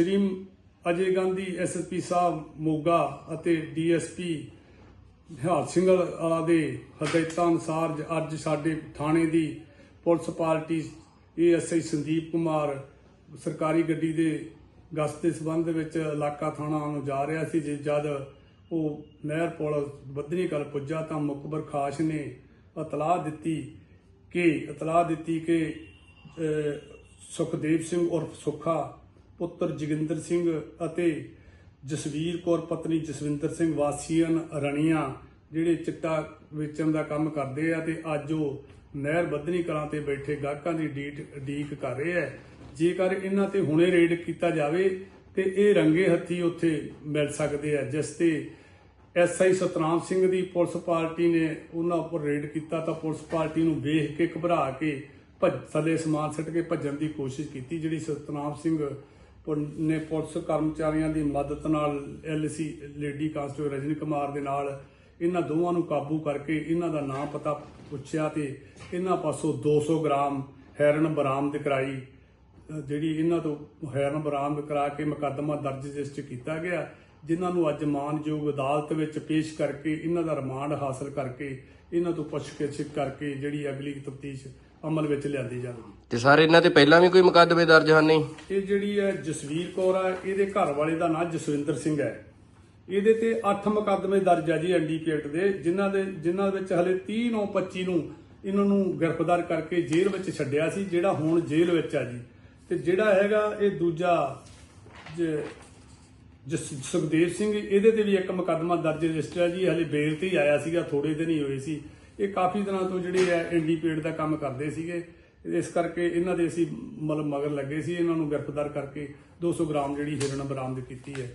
ਸ਼੍ਰੀ Ajay Gandhi SSP ਸਾਹਿਬ, ਮੋਗਾ ਅਤੇ DSP ਹਾਲ ਸਿੰਘ ਵਾਲਾ ਦੇ ਹਦਾਇਤਾਂ ਅਨੁਸਾਰ ਜ- ਅੱਜ ਸਾਡੇ ਥਾਣੇ ਦੀ police party ASI Sandeep Kumar ਸਰਕਾਰੀ ਗੱਡੀ ਦੇ ਗਸ਼ਤ ਦੇ ਸਬੰਧ ਵਿੱਚ ਇਲਾਕਾ ਥਾਣਾ ਨੂੰ ਜਾ ਰਿਹਾ ਸੀ ਜੇ ਜਦ ਉਹ ਨਹਿਰ ਪੁਲ ਬੱਧਨੀ ਕਲ ਪੁੱਜਾ ਤਾਂ ਮੁਕਬਰ ਖਾਸ ਨੇ ਇਤਲਾਹ ਦਿੱਤੀ ਕਿ, ਇਤਲਾਹ ਦਿੱਤੀ ਕਿ ਸੁਖਦੇਵ ਸਿੰਘ ਉਰਫ ਸੁੱਖਾ ਪੁੱਤਰ ਜੋਗਿੰਦਰ ਸਿੰਘ ਅਤੇ ਜਸਵੀਰ ਕੌਰ ਪਤਨੀ ਜਸਵਿੰਦਰ ਸਿੰਘ ਵਾਸੀਆਂ ਰਣੀਆਂ, ਜਿਹੜੇ ਚਿੱਟਾ ਵੇਚਣ ਦਾ ਕੰਮ ਕਰਦੇ ਆ ਤੇ ਅੱਜ ਉਹ ਨਹਿਰ ਬੱਧਨੀ ਕਲਾਂ ਤੇ ਬੈਠੇ ਗਾਹਕਾਂ ਦੀ ਡੀਟ ਡੀਕ ਕਰ ਰਹੇ ਆ। ਜੇਕਰ ਇਹਨਾਂ ਤੇ ਹੁਣੇ ਰੇਡ ਕੀਤਾ ਜਾਵੇ ਤੇ ਇਹ ਰੰਗੇ ਹੱਥੀ ਉੱਥੇ ਮਿਲ ਸਕਦੇ ਆ, ਜਿਸ ਤੇ ਐਸਆਈ ਸਤਨਾਮ ਸਿੰਘ ਦੀ ਪੁਲਿਸ ਪਾਰਟੀ ਨੇ ਉਹਨਾਂ ਉੱਪਰ ਰੇਡ ਕੀਤਾ ਤਾਂ ਪੁਲਿਸ ਪਾਰਟੀ ਨੂੰ ਵੇਖ ਕੇ ਘਬਰਾ ਕੇ ਭੱਜ, ਥੱਲੇ ਸਮਾਨ ਸੱਟ ਕੇ ਭੱਜਣ ਦੀ ਕੋਸ਼ਿਸ਼ ਕੀਤੀ, ਜਿਹੜੀ ਸਤਨਾਮ ਸਿੰਘ ਨੇ ਪੁਲਿਸ ਕਰਮਚਾਰੀਆਂ ਦੀ ਮਦਦ ਨਾਲ LC lady constable Rajni Kumar ਦੇ ਨਾਲ ਇਹਨਾਂ ਦੋਵਾਂ ਨੂੰ ਕਾਬੂ ਕਰਕੇ ਇਹਨਾਂ ਦਾ ਨਾਮ ਪਤਾ ਪੁੱਛਿਆ ਤੇ ਇਹਨਾਂ ਪਾਸੋਂ 200 ਗ੍ਰਾਮ ਹੈਰਨ ਬਰਾਮਦ ਕਰਾਈ। ਜਿਹੜੀ ਇਹਨਾਂ ਤੋਂ ਹੈਰਨ ਬਰਾਮਦ ਕਰਾ ਕੇ ਮੁਕੱਦਮਾ ਦਰਜ ਜਿਸ 'ਚ ਕੀਤਾ ਗਿਆ, ਜਿਨ੍ਹਾਂ ਨੂੰ ਅੱਜ ਮਾਨਯੋਗ ਅਦਾਲਤ ਵਿੱਚ ਪੇਸ਼ ਕਰਕੇ ਇਹਨਾਂ ਦਾ ਰਿਮਾਂਡ ਹਾਸਲ ਕਰਕੇ ਇਹਨਾਂ ਤੋਂ ਪੁੱਛਗਿੱਛ ਕਰਕੇ ਜਿਹੜੀ ਅਗਲੀ ਤਫਤੀਸ਼ ਅਮਲ ਵਿੱਚ ਲਿਆਂਦੀ ਜਾਵੇਗੀ। ਤੇ ਸਰ ਇਹਨਾਂ ਤੇ ਪਹਿਲਾਂ ਵੀ ਕੋਈ ਮੁਕੱਦਮੇ ਦਰਜ ਹਨ ਨਹੀਂ ਇਹ ਜਿਹੜੀ ਹੈ ਜਸਵੀਰ ਕੌਰ ਆ ਇਹਦੇ ਘਰ ਵਾਲੇ ਦਾ ਨਾਂ ਜਸਵਿੰਦਰ ਸਿੰਘ ਹੈ। ਇਹਦੇ ਤੇ 8 ਮੁਕੱਦਮੇ ਦਰਜ ਆ ਜੀ ਐਨਡੀਪੀਐਕਟ ਦੇ ਜਿਨ੍ਹਾਂ ਦੇ ਜਿਨ੍ਹਾਂ ਵਿੱਚ ਹਲੇ 30 ਨੂੰ 25 ਨੂੰ ਇਹਨਾਂ ਨੂੰ ਗ੍ਰਿਫਤਾਰ ਕਰਕੇ ਜੇਲ੍ਹ ਵਿੱਚ ਛੱਡਿਆ ਸੀ ਜਿਹੜਾ ਹੁਣ ਜੇਲ੍ਹ ਵਿੱਚ ਆ ਜੀ। ਤੇ ਜਿਹੜਾ ਹੈਗਾ ਇਹ ਦੂਜਾ ਜ- ਜਸ ਸੁਖਦੇਵ ਸਿੰਘ ਇਹਦੇ ਤੇ ਵੀ ਇੱਕ ਮੁਕੱਦਮਾ ਦਰਜ ਰਜਿਸਟਰ ਹੈ ਜੀ ਹਲੇ ਬੇਲ ਤੇ ਹੀ ਆਇਆ ਸੀਗਾ ਥੋੜੇ ਦਿਨ ਹੀ ਹੋਏ ਸੀ। ਇਹ ਕਾਫੀ ਦਿਨਾਂ ਤੋਂ ਜਿਹੜੇ ਆ ਐਨਡੀਪੀਐਡ ਦਾ ਕੰਮ ਕਰਦੇ ਸੀਗੇ। ਇਸ ਕਰਕੇ ਇਹਨਾਂ ਦੇ ਅਸੀਂ ਮਤਲਬ ਮਗਰ ਲੱਗੇ ਸੀ, ਇਹਨਾਂ ਨੂੰ ਗ੍ਰਿਫਤਾਰ ਕਰਕੇ 200 ਗ੍ਰਾਮ ਜਿਹੜੀ ਹਿਰਨ ਬਰਾਮਦ ਕੀਤੀ ਹੈ।